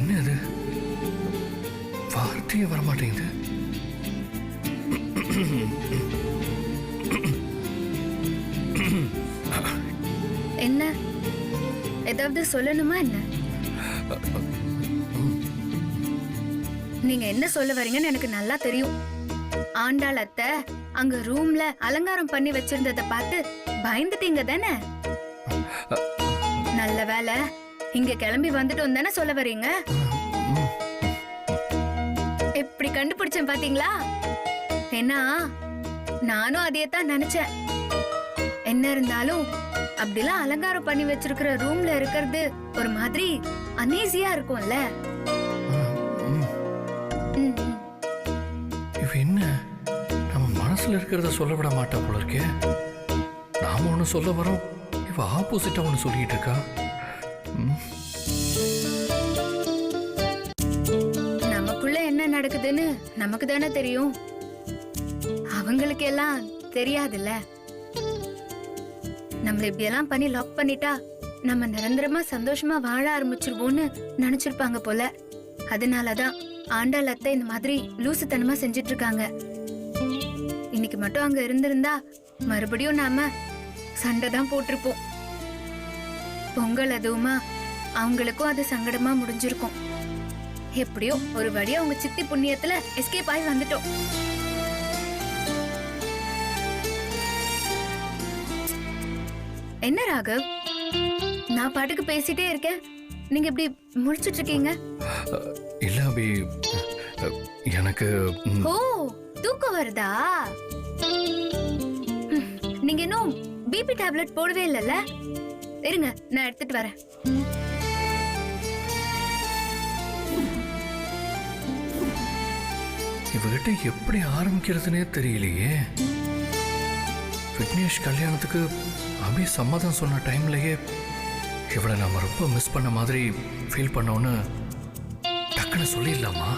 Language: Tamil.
என்ன அது? வார்த்தையே வரமாட்டேங்குது. என்ன? ஏதாவது சொல்லணுமா என்ன? நீங்க என்ன சொல்ல வரீங்கன்னு எனக்கு நல்லா தெரியும். ஆண்டாள் அத்தை அங்க ரூம்ல அலங்காரம் பண்ணி வச்சிருந்தத பார்த்து பயந்துட்டீங்க தானே? நல்ல வேலை இங்க கிளம்பி வந்துட்டோம் தானே சொல்ல வரீங்க? எப்படி கண்டுபிடிச்சேன் பாத்தீங்களா? ஏன்னா நானும் அதையே தான் நினைச்சேன். என்ன இருந்தாலும் அப்படிலாம் அலங்காரம் பண்ணி வச்சிருக்கிற ரூம்ல இருக்கிறது ஒரு மாதிரி அனீசியா இருக்கும்ல. இவ என்ன? நம்ம மனசுல இருக்கிறத சொல்ல விட மாட்டா போல இருக்கே. நாம ஒண்ணு சொல்ல வரோம். இவ ஆப்போசிட்டா ஒண்ணு சொல்லிட்டு இருக்கா. நடக்குதுன்னு நமக்கு தானே தெரியும். அவங்களுக்கு எல்லாம் தெரியாதுல்ல. நம்மள இப்படியெல்லாம் பண்ணி லாக் பண்ணிட்டா நம்ம நிரந்தரமா சந்தோஷமா வாழ ஆரம்பிச்சிருவோம்னு நினைச்சிருப்பாங்க போல. அதனாலதான் ஆண்டாள் அத்தை இந்த மாதிரி லூசுத்தனமா செஞ்சுட்டு இருக்காங்க இன்னைக்கு மட்டும் அங்க இருந்திருந்தா மறுபடியும் நாம சண்டை தான் போட்டிருப்போம். பொங்கல் அதுவுமா அவங்களுக்கும் அது சங்கடமா முடிஞ்சிருக்கும். எப்படியோ ஒரு வழியா உங்க சித்தி புண்ணியத்துல எஸ்கேப் ஆகி வந்துட்டோம். என்ன ராகவ்? நான் பாட்டுக்கு பேசிட்டே இருக்கேன். நீங்க இப்படி முடிச்சிட்டு இருக்கீங்க இல்ல அபி எனக்கு ஓ தூக்கம் வருதா? நீங்க இன்னும் பிபி டேப்லெட் போடவே இல்லைல்ல? இருங்க நான் எடுத்துட்டு வரேன். இவகிட்ட எப்படி ஆரம்பிக்கிறதுனே தெரியலையே. விக்னேஷ் கல்யாணத்துக்கு அபி சம்மதம் சொன்ன டைம்லயே இவளை நாம ரொம்ப மிஸ் பண்ண மாதிரி ஃபீல் பண்ணோன்னு டக்குன்னு சொல்லிடலாமா?